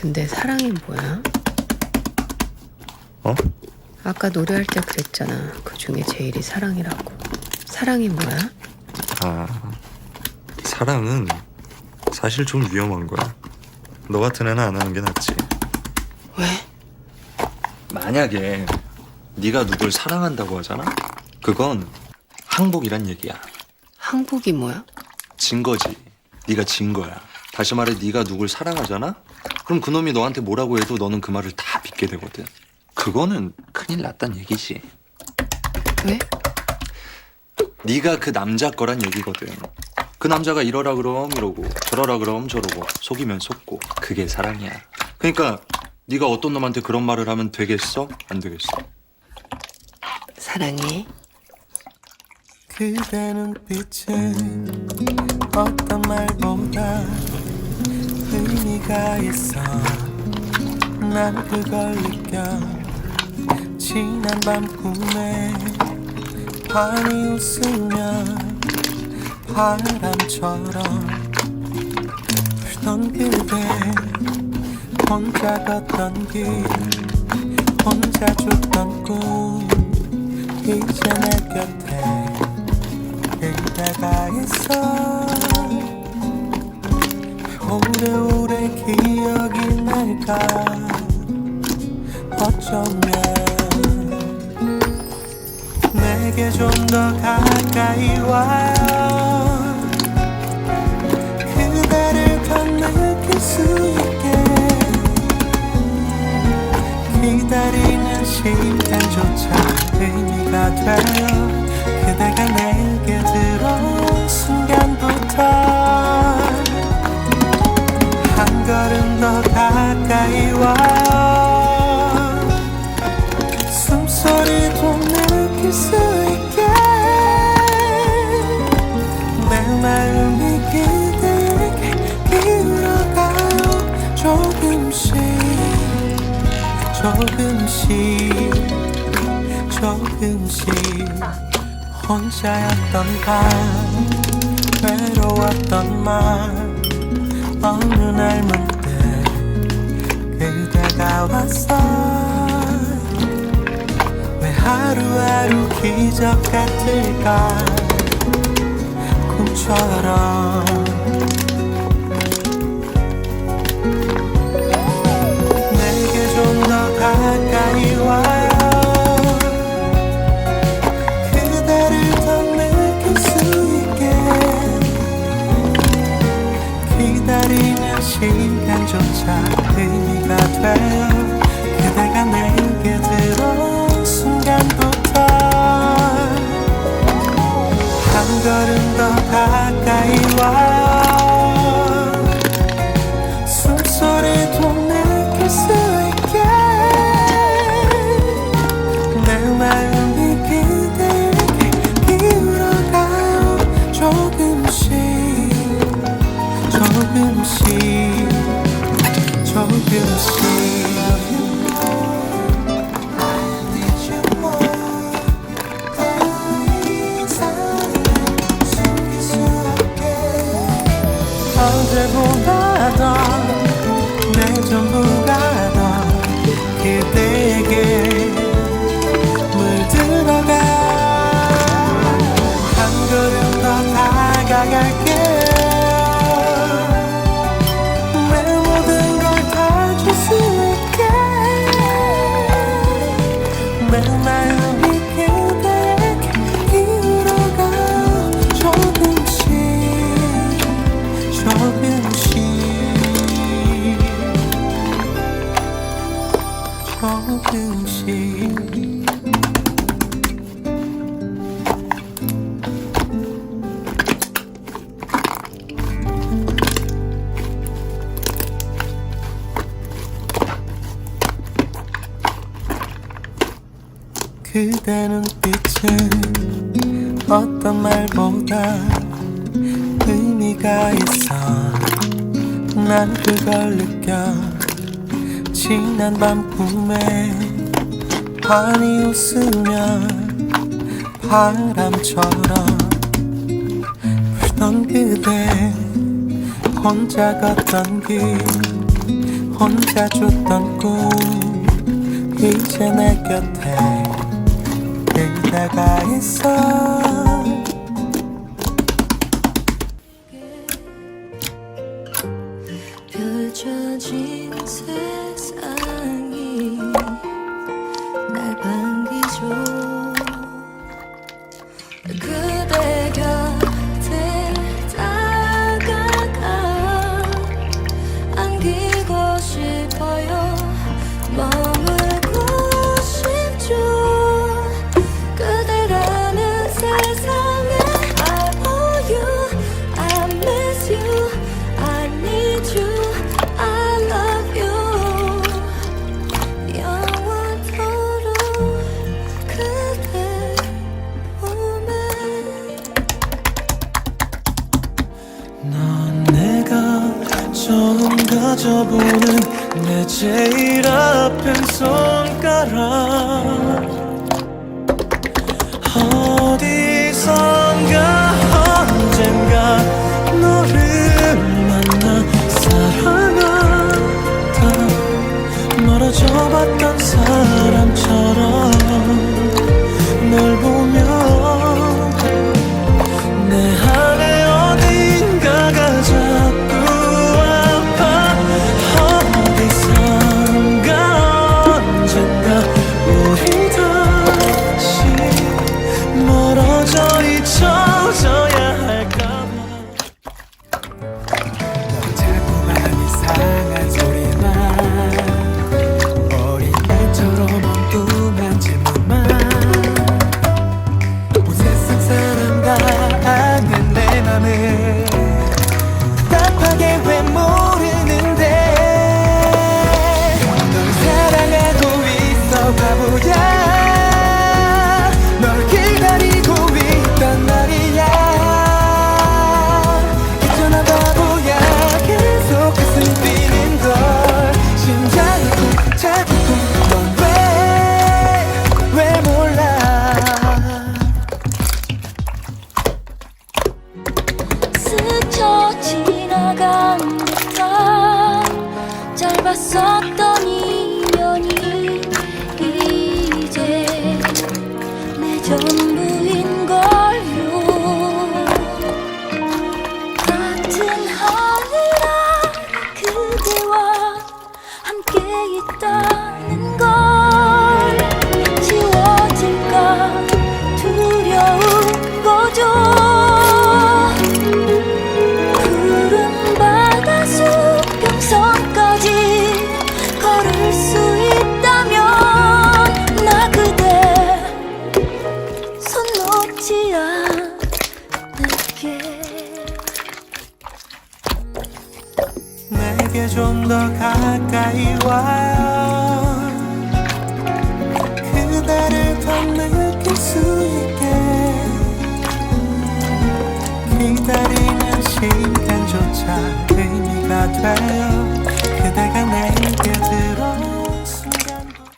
근데 사랑이 뭐야? 어? 아까 노래할 때 그랬잖아. 그 중에 제일이 사랑이라고. 사랑이 뭐야? 아 사랑은 사실 좀 위험한 거야 너 같은 애는 안 하는 게 낫지 왜? 만약에 네가 누굴 사랑한다고 하잖아? 그건 항복이란 얘기야 항복이 뭐야? 진 거지 네가 진 거야 다시 말해 네가 누굴 사랑하잖아? 그럼 그놈이 너한테 뭐라고 해도 너는 그 말을 다 믿게 되거든 그거는 큰일 났단 얘기지 왜? 네가 그 남자 거란 얘기거든. 그 남자가 이러라 그럼 이러고 저러라 그럼 저러고 속이면 속고 그게 사랑이야. 그러니까 네가 어떤 놈한테 그런 말을 하면 되겠어? 안 되겠어? 사랑해. 그대는 빛은 어떤 말보다 의미가 있어. 난 그걸 느껴. 지난 밤 꿈에 밤이 웃으면 바람처럼 불던 그대 혼자 걷던 길 혼자 줬던 꿈 이제 내 곁에 그대가 있어 오래오래 기억이 날까? 어쩌면 내게 좀 더 가까이 와요 그대를 더 느낄 수 있게. 기다리는 시간조차 의미가 돼요 그대가 내게 조금씩 혼자였던 밤 외로웠던 맘 어느 날 문득 그대가 왔어. 왜 하루하루 기적 같을까? 꿈처럼 조차 의미가 돼요 그대가 내게 들어온 순간부터 한 걸음 더 가까이 와요 숨소리도 느낄 수 있게 내 마음이 그대에게 기울어가요. 조금씩 조금씩 제보 조금씩 그대는 빛은 어떤 말보다 의미가 있어. 난 그걸 느껴 지난 밤 꿈에 환히 웃으며 바람처럼 불던 그대 혼자 걷던 길 혼자 줬던 꿈 이제 내 곁에 그대가 있어. 빠져보는 내 제일 아픈 손가락. 어디서 짧았었던 인연이 이제 내전 白